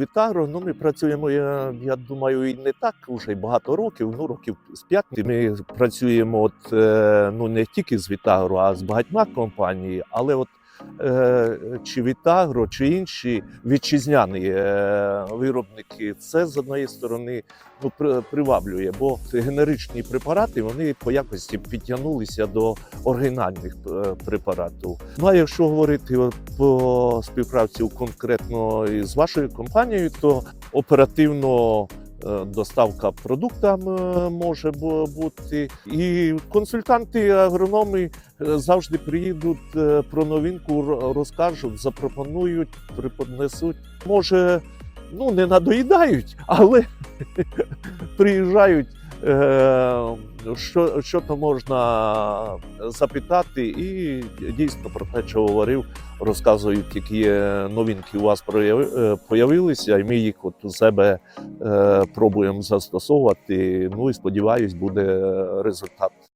Вітаро, ну ми працюємо, я, я думаю, і не так вже й багато років, ну років з п'яти Ми працюємо от, е, ну, не тільки з Вітагро, а з багатьма компаніями. але от чи Вітагро, чи інші вітчизняні е, виробники, це з однієї сторони ну, при- приваблює, бо генеричні препарати вони по якості підтягнулися до оригінальних е, препаратів. Ну а якщо говорити по співпраці конкретно із вашою компанією, то оперативно. е, Доставка продуктам е, може бути, і консультанти, агрономи е, завжди приїдуть е, про новинку, розкажуть, запропонують, преподнесуть. Може, ну не надоїдають, але приїжджають. е, Що, що то можна запитати, і дійсно про те, що говорив, розказують, які новинки у вас е, появилися, і ми їх от у себе пробуємо застосовувати. Ну і сподіваюсь, буде результат.